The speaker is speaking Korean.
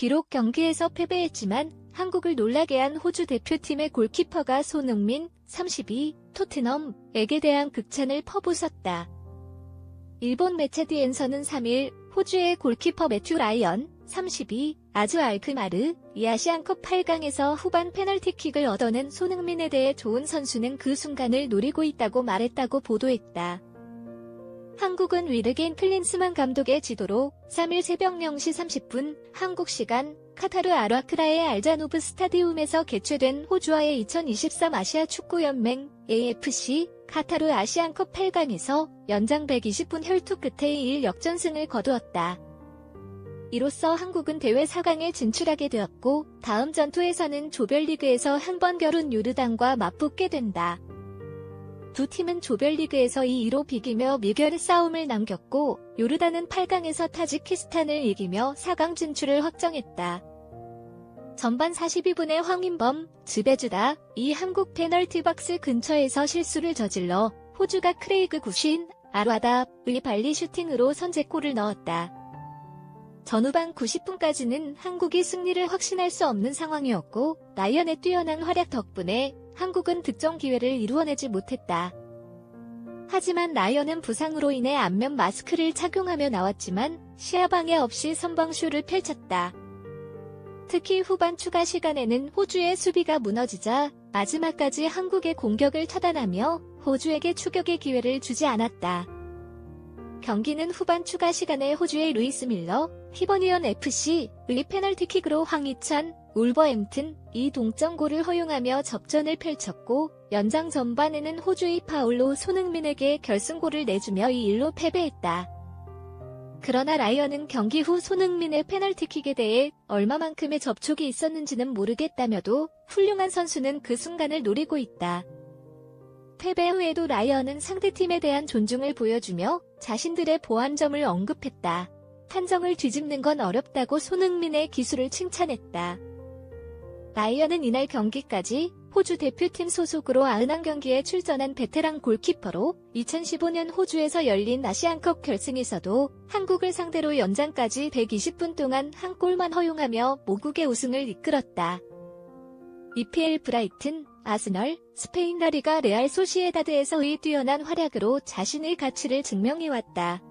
비록 경기에서 패배했지만 한국을 놀라게 한 호주 대표팀의 골키퍼가 손흥민 32 토트넘에게 대한 극찬을 퍼부었다. 일본 매체디엔서는 3일 호주의 골키퍼 매튜 라이언 32 아주 알크마르 이 아시안컵 8강에서 후반 페널티킥을 얻어낸 손흥민에 대해 좋은 선수는 그 순간을 노리고 있다고 말했다고 보도했다. 한국은 위르겐 클린스만 감독의 지도로 3일 새벽 0시 30분 한국 시간 카타르 아라크라의 알자노브 스타디움에서 개최된 호주와의 2023 아시아 축구연맹 AFC 카타르 아시안컵 8강에서 연장 120분 혈투 끝에 2일 역전승을 거두었다. 이로써 한국은 대회 4강에 진출하게 되었고 다음 전투에서는 조별리그에서 한 번 겨룬 요르단과 맞붙게 된다. 두 팀은 조별리그에서 2-2로 비기며 미결 싸움을 남겼고 요르단은 8강에서 타지키스탄을 이기며 4강 진출을 확정했다. 전반 42분에 황인범, 즈베주다 이 한국 페널티 박스 근처에서 실수를 저질러 호주가 크레이그 구신, 아라다의 발리 슈팅으로 선제골을 넣었다. 전후반 90분까지는 한국이 승리를 확신할 수 없는 상황이었고 라이언의 뛰어난 활약 덕분에 한국은 득점 기회를 이루어내지 못했다. 하지만 라이언은 부상으로 인해 안면 마스크를 착용하며 나왔지만 시야 방해 없이 선방쇼를 펼쳤다. 특히 후반 추가 시간에는 호주의 수비가 무너지자 마지막까지 한국의 공격을 차단하며 호주에게 추격의 기회를 주지 않았다. 경기는 후반 추가 시간에 호주의 루이스 밀러, 히버니언 FC의 페널티킥으로 황희찬, 울버햄튼 이 동점골을 허용하며 접전을 펼쳤고 연장 전반에는 호주의 파울로 손흥민에게 결승골을 내주며 2-1로 패배했다. 그러나 라이언은 경기 후 손흥민의 페널티킥에 대해 얼마만큼의 접촉이 있었는지는 모르겠다며도 훌륭한 선수는 그 순간을 노리고 있다. 패배 후에도 라이언은 상대팀에 대한 존중을 보여주며 자신들의 보완점을 언급했다. 판정을 뒤집는 건 어렵다고 손흥민의 기술을 칭찬했다. 라이언은 이날 경기까지 호주 대표팀 소속으로 91경기에 출전한 베테랑 골키퍼로 2015년 호주에서 열린 아시안컵 결승에서도 한국을 상대로 연장까지 120분 동안 한 골만 허용하며 모국의 우승을 이끌었다. EPL 브라이튼, 아스널, 스페인 라리가 레알 소시에다드에서의 뛰어난 활약으로 자신의 가치를 증명해왔다.